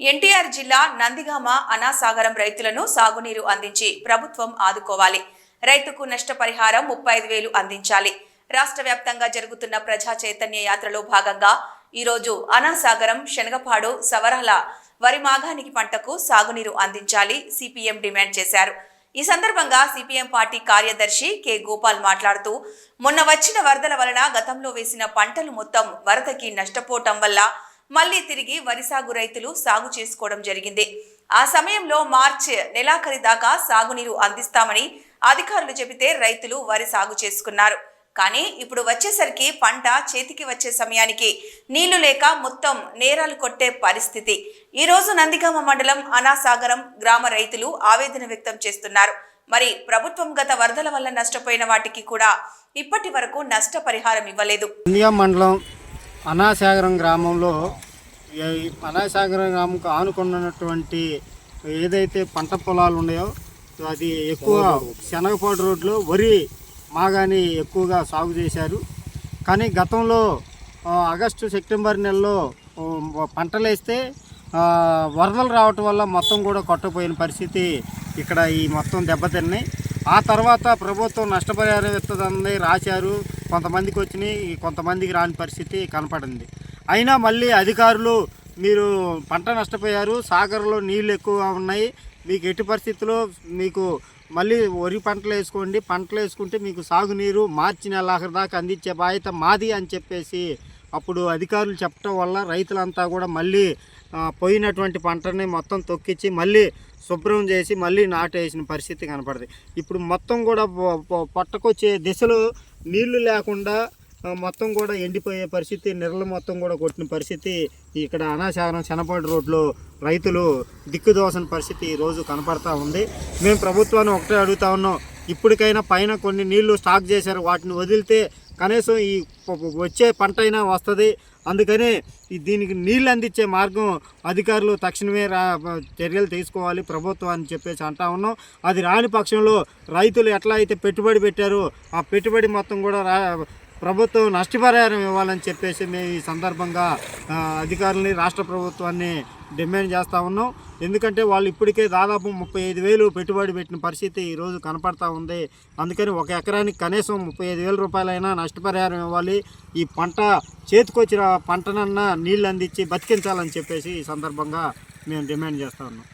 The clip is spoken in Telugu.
ఎన్టీఆర్ జిల్లా నందిగామ అనాసాగరం రైతులను సాగునీరు అందించి ప్రభుత్వం ఆదుకోవాలి. రైతుకు నష్టపరిహారం ముప్పై ఐదు వేలు అందించాలి. రాష్ట్ర వ్యాప్తంగా జరుగుతున్న ప్రజా చైతన్య యాత్రలో భాగంగా ఈరోజు అనాసాగరం శనగపాడు సవరాల వరి మాగానికి పంటకు సాగునీరు అందించాలి సిపిఎం డిమాండ్ చేశారు. ఈ సందర్భంగా సిపిఎం పార్టీ కార్యదర్శి కె గోపాల్ మాట్లాడుతూ మొన్న వచ్చిన వరదల వలన గతంలో వేసిన పంటలు మొత్తం వరదకి నష్టపోవటం వల్ల మళ్ళీ తిరిగి వరి సాగు రైతులు సాగు చేసుకోవడం జరిగింది. ఆ సమయంలో మార్చి నెలాఖరి దాకా సాగునీరు అందిస్తామని అధికారులు చెబితే రైతులు వరి సాగు చేసుకున్నారు. కానీ ఇప్పుడు వచ్చేసరికి పంట చేతికి వచ్చే సమయానికి నీళ్ళు లేక మొత్తం నేరాలు కొట్టే పరిస్థితి. ఈరోజు నందిగామ మండలం అనాసాగరం గ్రామ రైతులు ఆవేదన వ్యక్తం చేస్తున్నారు. మరి ప్రభుత్వం గత వరదల వల్ల నష్టపోయిన వాటికి కూడా ఇప్పటి వరకు నష్టపరిహారం ఇవ్వలేదు. మండలం అనాసాగరం గ్రామంలో అనాసాగరం గ్రామంకు ఆనుకున్నటువంటి ఏదైతే పంట పొలాలు ఉన్నాయో అది ఎక్కువ శనగపాటు రోడ్లో వరి మాగాని ఎక్కువగా సాగు చేశారు. కానీ గతంలో ఆగస్టు సెప్టెంబర్ నెలలో పంటలేస్తే పంటలు వేస్తే వరదలు రావటం వల్ల మొత్తం కూడా కొట్టపోయిన పరిస్థితి ఇక్కడ ఈ మొత్తం దెబ్బతిన్నాయి. ఆ తర్వాత ప్రభుత్వం నష్టపరిహారం ఇస్తుందని రాశారు. కొంతమందికి వచ్చినాయి కొంతమందికి రాని పరిస్థితి కనపడింది. అయినా మళ్ళీ అధికారులు మీరు పంట నష్టపోయారు సాగర్లో నీళ్ళు ఎక్కువ ఉన్నాయి మీకు ఎట్టి పరిస్థితుల్లో మీకు మళ్ళీ వరి పంటలు వేసుకోండి పంటలు వేసుకుంటే మీకు సాగునీరు మార్చి నెలాఖరు దాకా అందించే బాధ్యత మాది అని చెప్పేసి అప్పుడు అధికారులు చెప్పడం వల్ల రైతులంతా కూడా మళ్ళీ పోయినటువంటి పంటని మొత్తం తొక్కించి మళ్ళీ శుభ్రం చేసి మళ్ళీ నాటేసిన పరిస్థితి కనపడుతుంది ఇప్పుడు మొత్తం కూడా పట్టకొచ్చే దిశలో నీళ్ళు లేకుండా మొత్తం కూడా ఎండిపోయే పరిస్థితి నెరలు మొత్తం కూడా కొట్టిన పరిస్థితి ఇక్కడ అనాశారం శనపాడు రోడ్లో రైతులు దిక్కుదోసిన పరిస్థితి ఈరోజు కనపడతా ఉంది. మేము ప్రభుత్వాన్ని ఒకటే అడుగుతా ఉన్నాం ఇప్పటికైనా పైన కొన్ని నీళ్ళు స్టాక్ చేశారు వాటిని వదిలితే కనీసం ఈ వచ్చే పంట అయినా వస్తుంది. అందుకనే దీనికి నీళ్ళు అందించే మార్గం అధికారులు తక్షణమే రా చర్యలు తీసుకోవాలి. ప్రభుత్వం అని చెప్పేసి అంటా ఉన్నాం. అది రాని పక్షంలో రైతులు ఎట్లా అయితే పెట్టుబడి పెట్టారో ఆ పెట్టుబడి మొత్తం కూడా రా ప్రభుత్వం నష్టపరిహారం ఇవ్వాలని చెప్పేసి మేము ఈ సందర్భంగా అధికారులని రాష్ట్ర ప్రభుత్వాన్ని డిమాండ్ చేస్తూ ఉన్నాం. ఎందుకంటే వాళ్ళు ఇప్పటికే దాదాపు ముప్పై ఐదు వేలు పెట్టుబడి పెట్టిన పరిస్థితి ఈరోజు కనపడతా ఉంది. అందుకని ఒక ఎకరానికి కనీసం ముప్పై ఐదు వేల రూపాయలైనా నష్టపరిహారం ఇవ్వాలి. ఈ పంట చేతికొచ్చిన పంటనన్నా నీళ్ళు అందించి బతికించాలని చెప్పేసి ఈ సందర్భంగా మేము డిమాండ్ చేస్తా ఉన్నాం.